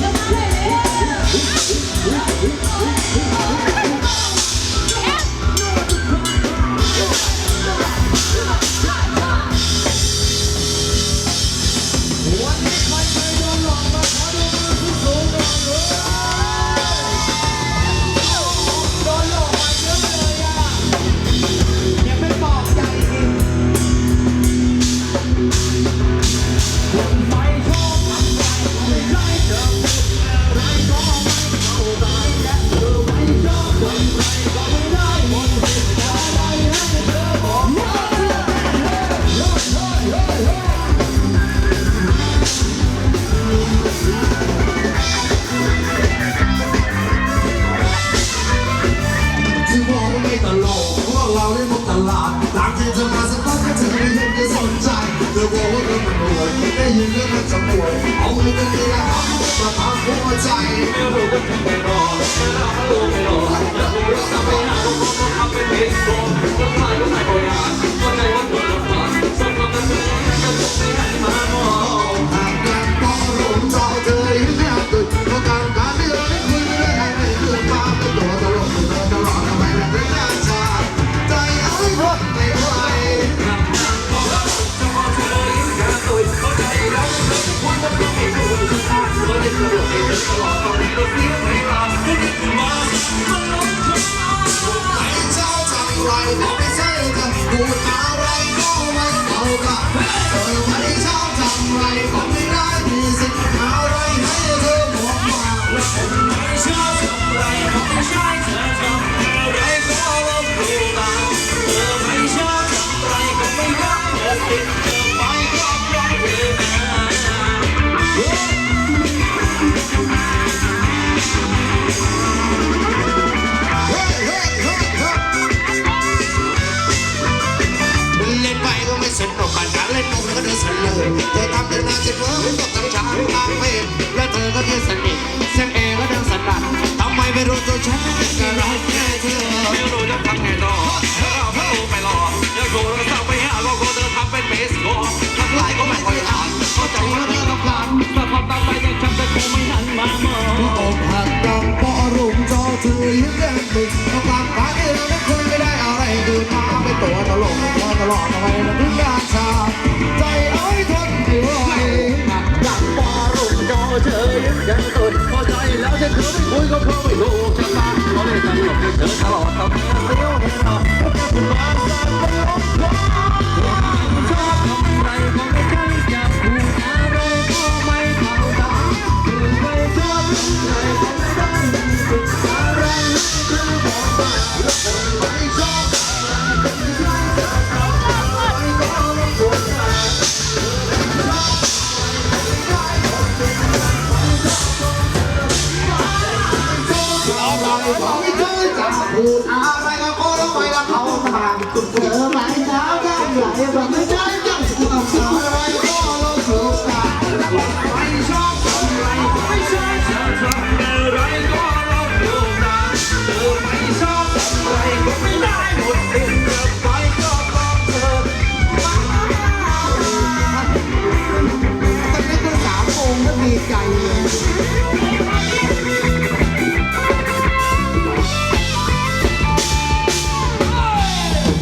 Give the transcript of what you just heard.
Come. เราได้มุกตลาดหลังที่เธอมาสักพักก็เธอไม่เห็นจะสนใจเธอบอกว่าเธอมันรวยได้ยินแล้วมันจะป่วยเอาเงินไปแล้วมาทำหัวใจไม่รู้ว่าเธอไม่รอไไรอ right เธอทำเป็นนางสิบเวิร์ตกทั้งช้างทั้งเมฆและเธอก็ยืนสนิทเสียงเอก็ดังสนั่นทำไมไม่รู้ตัวฉันก็รักแค่เธอไม่รู้จะทำไงต่อ คุยก็เพราะไม่รู้จะตาเขาเลยกันหลบเธอตลอดตอนเรียวเห็นหรอกคุณร้องกันเป็นลมร้องชอบทำไรก็ไม่เคยจับหูอะไรก็ไม่เข้าตาคือไม่ชอบอะไรก็ไม่ได้ศึกษคือบอกว่าเราไม่ชอบ ไม่เคยจะพูดอะไรก็ขอร้องไปแล้เขาทางเธอไม่เช้าไหลแบบไม่ใช่